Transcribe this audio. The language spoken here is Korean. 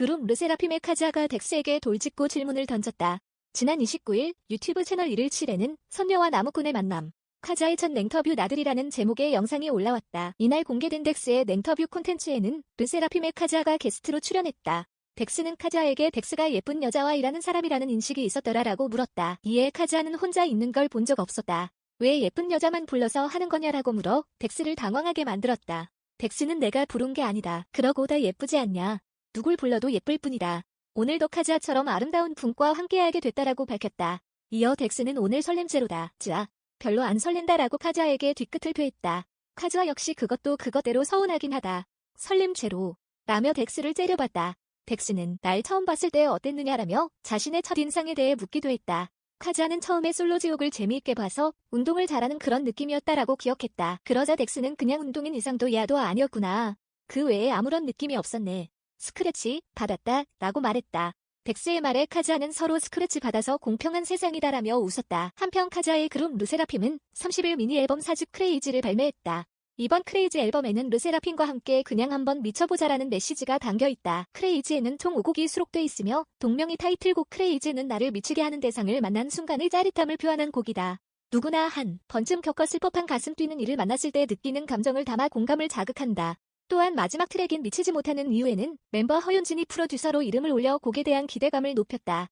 그룹 르세라핌의 카자가 덱스에게 돌직구 질문을 던졌다. 지난 29일 유튜브 채널 117에는 선녀와 나무꾼의 만남, 카자의 첫 냉터뷰 나들이라는 제목의 영상이 올라왔다. 이날 공개된 덱스의 냉터뷰 콘텐츠에는 르세라핌의 카자가 게스트로 출연했다. 덱스는 카자에게 덱스가 예쁜 여자와 일하는 사람이라는 인식이 있었더라라고 물었다. 이에 카자는 혼자 있는 걸 본 적 없었다. 왜 예쁜 여자만 불러서 하는 거냐라고 물어 덱스를 당황하게 만들었다. 덱스는 내가 부른 게 아니다. 그러고 다 예쁘지 않냐. 누굴 불러도 예쁠 뿐이다. 오늘도 카자처럼 아름다운 분과 함께하게 됐다라고 밝혔다. 이어 덱스는 오늘 설렘제로다. 자, 별로 안 설렌다라고 카자에게 뒤끝을 표했다. 카자 역시 그것도 그것대로 서운하긴 하다. 설렘제로. 라며 덱스를 째려봤다. 덱스는 날 처음 봤을 때 어땠느냐라며 자신의 첫인상에 대해 묻기도 했다. 카자는 처음에 솔로 지옥을 재미있게 봐서 운동을 잘하는 그런 느낌이었다라고 기억했다. 그러자 덱스는 그냥 운동인 이상도 야도 아니었구나. 그 외에 아무런 느낌이 없었네. 스크래치 받았다 라고 말했다. 덱스의 말에 카자는 서로 스크래치 받아서 공평한 세상이다라며 웃었다. 한편 카자의 그룹 르세라핌은 30일 미니 앨범 사집 크레이지를 발매했다. 이번 크레이지 앨범에는 르세라핌과 함께 그냥 한번 미쳐보자라는 메시지가 담겨있다. 크레이지에는 총 5곡이 수록돼 있으며 동명이 타이틀곡 크레이지는 나를 미치게 하는 대상을 만난 순간의 짜릿함을 표현한 곡이다. 누구나 한 번쯤 겪었을 법한 가슴 뛰는 이를 만났을 때 느끼는 감정을 담아 공감을 자극한다. 또한 마지막 트랙인 미치지 못하는 이유에는 멤버 허윤진이 프로듀서로 이름을 올려 곡에 대한 기대감을 높였다.